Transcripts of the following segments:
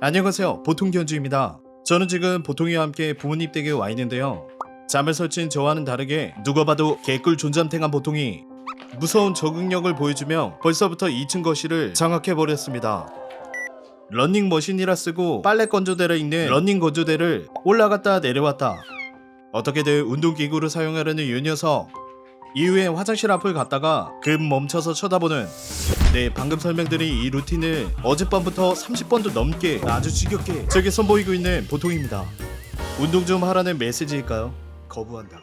안녕하세요. 보통견주입니다. 저는 지금 보통이와 함께 부모님 댁에 와 있는데요. 잠을 설친 저와는 다르게 누가 봐도 개꿀 존잠탱한 보통이 무서운 적응력을 보여주며 벌써부터 2층 거실을 장악해 버렸습니다. 런닝 머신이라 쓰고 빨래 건조대라 읽는 런닝 건조대를 올라갔다 내려왔다. 어떻게든 운동기구를 사용하려는 요 녀석. 이후에 화장실 앞을 갔다가 급 멈춰서 쳐다보는 네 방금 설명드린 이 루틴을 어젯밤부터 30번도 넘게 아주 지겹게 제게 선보이고 있는 보통입니다. 운동 좀 하라는 메시지일까요? 거부한다.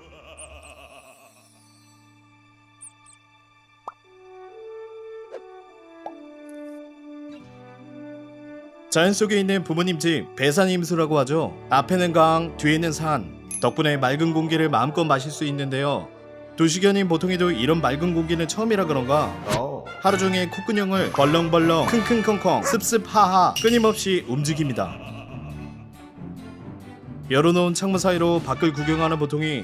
자연 속에 있는 부모님 집 배산임수라고 하죠. 앞에는 강, 뒤에는 산. 덕분에 맑은 공기를 마음껏 마실 수 있는데요. 도시견인 보통이도 이런 맑은 공기는 처음이라 그런가 하루 종일 콧구녕을 벌렁벌렁 킁킁컹컹 습습하하 끊임없이 움직입니다. 열어놓은 창문 사이로 밖을 구경하는 보통이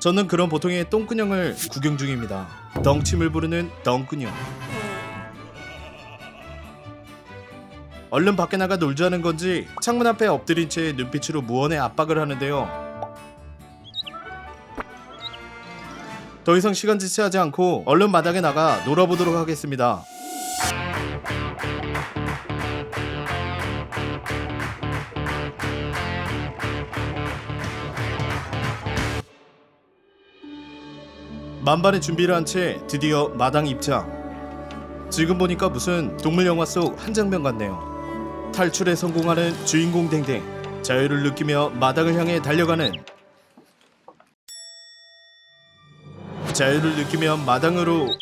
저는 그런 보통의 똥구녕을 구경 중입니다. 덩침을 부르는 덩구녕. 얼른 밖에 나가 놀자는 건지 창문 앞에 엎드린 채 눈빛으로 무언의 압박을 하는데요. 더 이상 시간 지체하지 않고 얼른 마당에 나가 놀아보도록 하겠습니다. 만반의 준비를 한 채 드디어 마당 입장. 지금 보니까 무슨 동물 영화 속 한 장면 같네요. 탈출에 성공하는 주인공 댕댕. 자유를 느끼며 마당을 향해 달려가는 자유를 느끼며 마당으로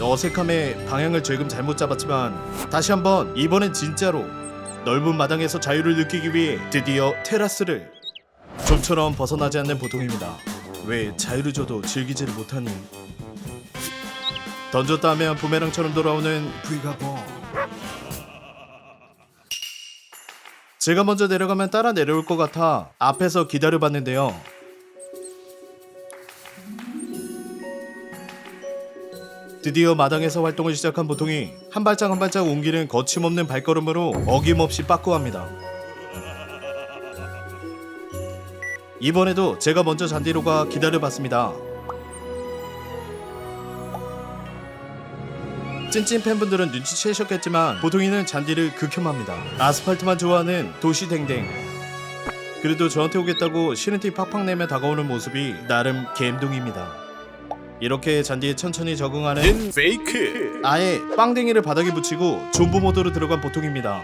어색함에 방향을 조금 잘못 잡았지만 다시 한번 이번엔 진짜로 넓은 마당에서 자유를 느끼기 위해 드디어 테라스를 좀처럼 벗어나지 않는 보통입니다. 왜 자유를 줘도 즐기지를 못하니? 던졌다 하면 부메랑처럼 돌아오는 브이가보. 제가 먼저 내려가면 따라 내려올 것 같아 앞에서 기다려봤는데요. 드디어 마당에서 활동을 시작한 보통이 한 발짝 한 발짝 옮기는 거침없는 발걸음으로 어김없이 빠꾸합니다. 이번에도 제가 먼저 잔디로 가 기다려봤습니다. 찐찐 팬분들은 눈치채셨겠지만 보통이는 잔디를 극혐합니다. 아스팔트만 좋아하는 도시댕댕. 그래도 저한테 오겠다고 싫은 티 팍팍 내며 다가오는 모습이 나름 갬동입니다. 이렇게 잔디에 천천히 적응하는 페이크 아예 빵댕이를 바닥에 붙이고 존버 모드로 들어간 보통입니다.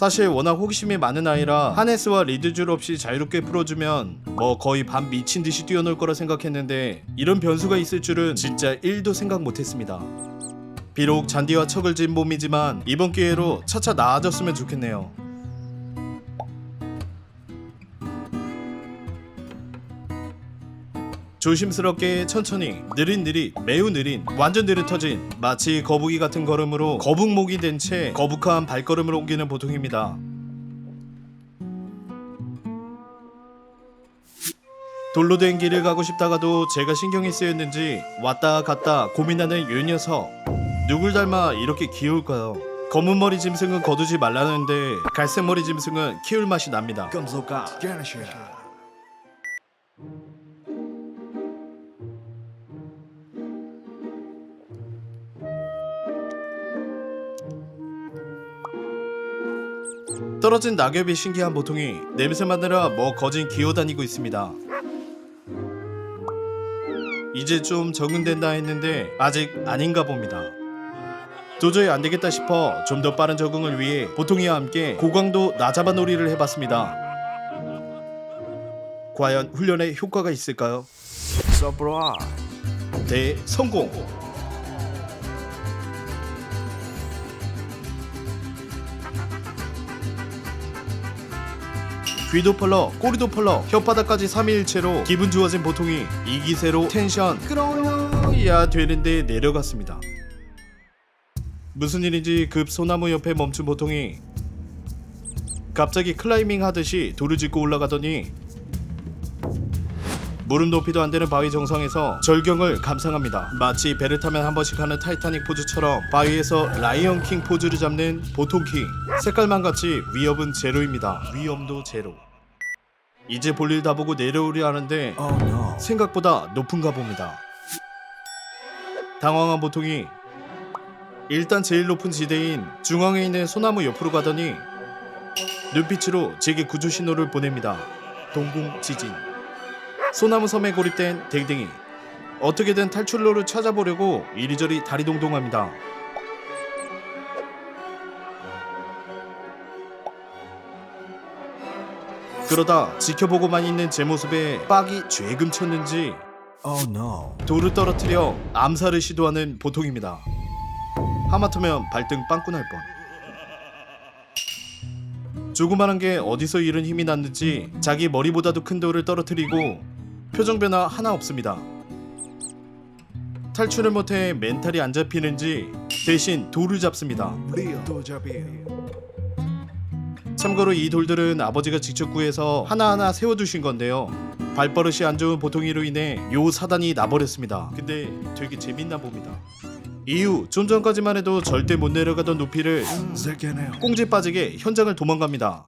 사실 워낙 호기심이 많은 아이라 하네스와 리드줄 없이 자유롭게 풀어주면 뭐 거의 반 미친 듯이 뛰어놀 거라 생각했는데 이런 변수가 있을 줄은 진짜 1도 생각 못했습니다. 비록 잔디와 척을 지은 몸이지만 이번 기회로 차차 나아졌으면 좋겠네요. 조심스럽게 천천히 느릿느릿 매우 느린 완전 느릿 터진 마치 거북이 같은 걸음으로 거북목이 된 채 거북한 발걸음을 옮기는 보통입니다. 돌로 된 길을 가고 싶다가도 제가 신경이 쓰였는지 왔다 갔다 고민하는 요 녀석 누굴 닮아 이렇게 귀여울까요? 검은 머리 짐승은 거두지 말라는데 갈색 머리 짐승은 키울 맛이 납니다. 떨어진 낙엽이 신기한 보통이 냄새 맡느라 뭐 거진 기어다니고 있습니다. 이제 좀 적응된다 했는데 아직 아닌가 봅니다. 도저히 안 되겠다 싶어 좀 더 빠른 적응을 위해 보통이와 함께 고강도 나잡아 놀이를 해봤습니다. 과연 훈련에 효과가 있을까요? 서브라 대성공! 귀도 펄러, 꼬리도 펄러, 혓바닥까지 3일체로 기분 좋아진 보통이 이 기세로 텐션 끌어야 되는데 내려갔습니다. 무슨 일인지 급 소나무 옆에 멈춘 보통이 갑자기 클라이밍 하듯이 돌을 짚고 올라가더니 무릎 높이도 안 되는 바위 정상에서 절경을 감상합니다. 마치 배를 타면 한 번씩 하는 타이타닉 포즈처럼 바위에서 라이언 킹 포즈를 잡는 보통 킹. 색깔만 같이 위협은 제로입니다. 위험도 제로. 이제 볼일 다 보고 내려오려 하는데 Oh no. 생각보다 높은가 봅니다. 당황한 보통이 일단 제일 높은 지대인 중앙에 있는 소나무 옆으로 가더니 눈빛으로 제게 구조 신호를 보냅니다. 동공 지진. 소나무 섬에 고립된 댕댕이. 어떻게든 탈출로를 찾아보려고 이리저리 다리 동동합니다. 그러다 지켜보고만 있는 제 모습에 빡이 죄금 쳤는지 Oh no. 돌을 떨어뜨려 암살을 시도하는 보통입니다. 하마터면 발등 빵꾸 날 뻔. 조그만한 게 어디서 이런 힘이 났는지 자기 머리보다도 큰 돌을 떨어뜨리고 표정 변화 하나 없습니다. 탈출을 못해 멘탈이 안 잡히는지 대신 돌을 잡습니다. 참고로 이 돌들은 아버지가 직접 구해서 하나하나 세워두신 건데요. 발버릇이 안 좋은 보통이로 인해 요 사단이 나버렸습니다. 근데 되게 재밌나 봅니다. 이후 좀 전까지만 해도 절대 못 내려가던 높이를 새끼네요. 꽁지 빠지게 현장을 도망갑니다.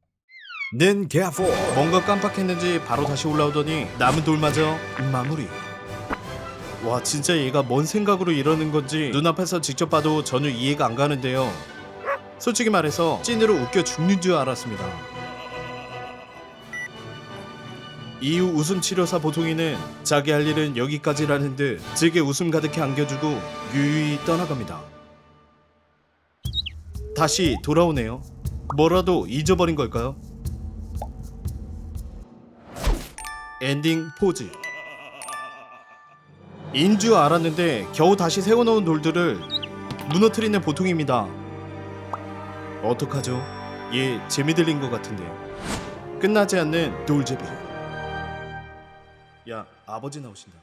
닌 careful. 뭔가 깜빡했는지 바로 다시 올라오더니 남은 돌마저 마무리. 와 진짜 얘가 뭔 생각으로 이러는 건지 눈앞에서 직접 봐도 전혀 이해가 안 가는데요. 솔직히 말해서 찐으로 웃겨 죽는 줄 알았습니다. 이후 웃음 치료사 보통이는 자기 할 일은 여기까지라는 듯 제게 웃음 가득히 안겨주고 유유히 떠나갑니다. 다시 돌아오네요. 뭐라도 잊어버린 걸까요? 엔딩 포즈. 인 줄 알았는데 겨우 다시 세워놓은 돌들을 무너뜨리는 보통입니다. 어떡하죠? 얘 재미 들린 것 같은데요. 끝나지 않는 돌제비. 야 아버지 나오신다.